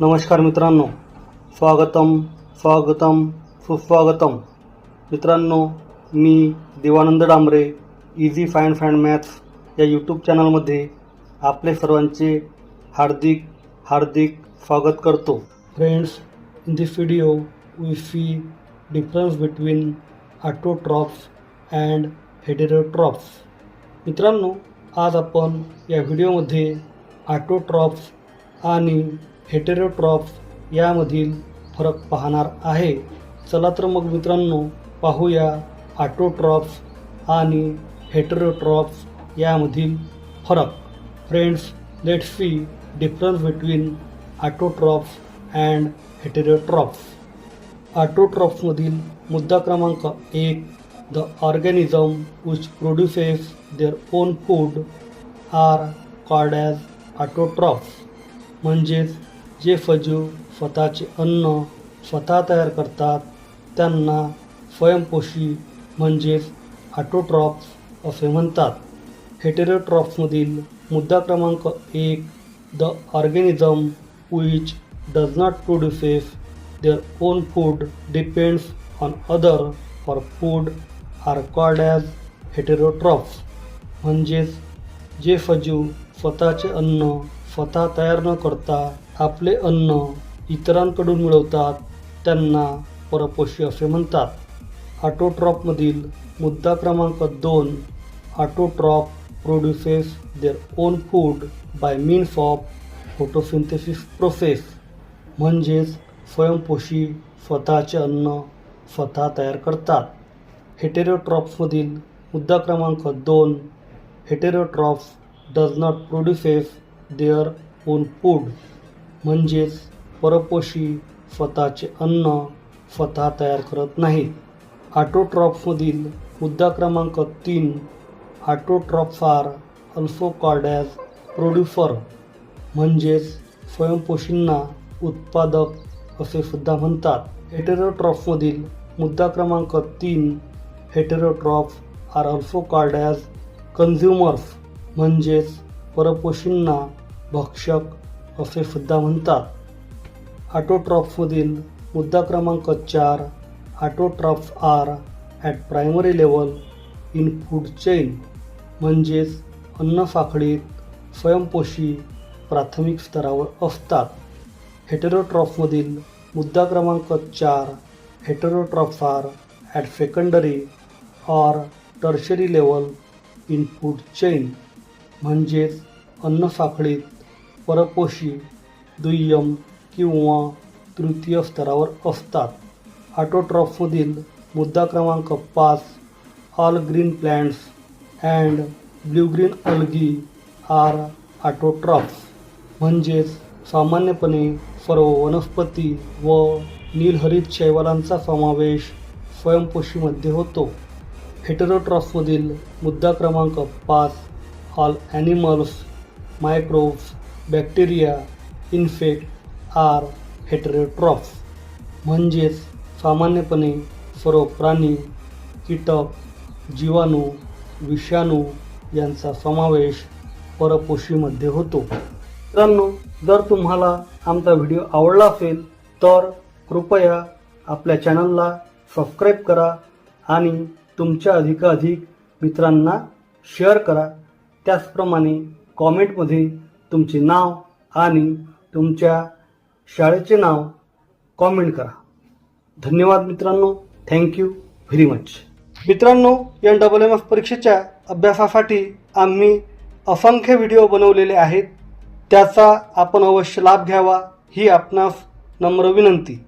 नमस्कार मित्रांनो. स्वागतम स्वागतम सुस्वागतम. मित्रांनो मी Devanand Dambre easy fine fine maths या यूट्यूब चॅनलमध्ये आपले सर्वांचे हार्दिक हार्दिक स्वागत करतो. Friends in this video we see difference between autotrophs and heterotrophs मित्रांनो आज आपण या व्हिडिओमध्ये ऑटोट्रॉप्स आणि हेटेरोट्रॉप्स यामधील फरक पाहणार आहे. चला तर मग मित्रांनो पाहूया ऑटोट्रॉप्स आणि हेटेरोट्रॉप्स यामधील फरक. Friends let see difference between autotrophs and heterotrophs ऑटोट्रॉप्समधील मुद्दा क्रमांक एक the organism which produces their own food are called as autotrophs म्हणजेच जे सजीव स्वतःचे अन्न स्वतः तयार करतात त्यांना स्वयंपोषी म्हणजेच ऑटोट्रॉप्स असे म्हणतात. हेटेरोट्रॉप्समधील मुद्दा क्रमांक एक the organism which does not produces their own food depends on other for food are called as heterotrophs म्हणजेच जे सजीव स्वतःचे अन्न स्वतः तयार न करता आपले अन्न इतरांकडून मिळवतात त्यांना परपोषी असे म्हणतात. ऑटोट्रॉपमधील मुद्दा क्रमांक दोन autotroph produces their own food by means of photosynthesis process म्हणजेच स्वयंपोषी स्वतःचे अन्न स्वतः तयार करतात. हेटेरोट्रॉप्समधील मुद्दा क्रमांक दोन heterotrophs does not produces their own food म्हणजेच परपोषी स्वतःचे अन्न स्वतः तयार करत नाहीत ऑटोट्रॉप्समधील मुद्दा क्रमांक तीन ऑटोट्रॉप्स आर अल्सो प्रोड्युसर म्हणजेच स्वयंपोषींना उत्पादक असे सुद्धा म्हणतात. हेटेरोट्रॉपमधील मुद्दा क्रमांक तीन हेटेरोट्रॉप आर अल्फोकॉर्डॅज कन्झ्युमर्स म्हणजेच परपोषींना भक्षक असे सुद्धा म्हणतात. ऑटोट्रॉप्समधील मुद्दा क्रमांक चार autotrophs are at primary level in food chain म्हणजेच अन्न साखळीत स्वयंपोषी प्राथमिक स्तरावर असतात. हेटेरोट्रॉप्समधील मुद्दा क्रमांक चार heterotrophs are at secondary or tertiary level in food chain म्हणजेच अन्न साखळीत परपोषी दुय्यम किंवा तृतीय स्तरावर असतात. ऑटोट्रॉफमधील मुद्दा क्रमांक पाच all green plants and blue green algae are autotrophs म्हणजेच सामान्यपणे सर्व वनस्पती व नीलहरित शैवालांचा समावेश स्वयंपोषीमध्ये होतो. हेटेरोट्रॉप्समधील मुद्दा क्रमांक पाच all animals microbes bacteria infect are heterotrophs म्हणजेच सामान्यपणे सर्व प्राणी कीटक जीवाणू विषाणू यांचा समावेश परपोषीमध्ये होतो. मित्रांनो जर तुम्हाला आमचा व्हिडिओ आवडला असेल तर कृपया आपल्या चॅनलला सबस्क्राईब करा आणि तुमच्या अधिकाधिक मित्रांना शेअर करा. त्याचप्रमाणे कॉमेंटमध्ये तुमचे नाव आणि तुमच्या शाळेचे नाव कॉमेंट करा. धन्यवाद मित्रांनो. थँक्यू व्हेरी मच मित्रांनो एन डबल एम एफ परीक्षेच्या अभ्यासासाठी आम्ही असंख्य व्हिडिओ बनवलेले आहेत. त्याचा आपण अवश्य लाभ घ्यावा. ही आपणास नम्र विनंती.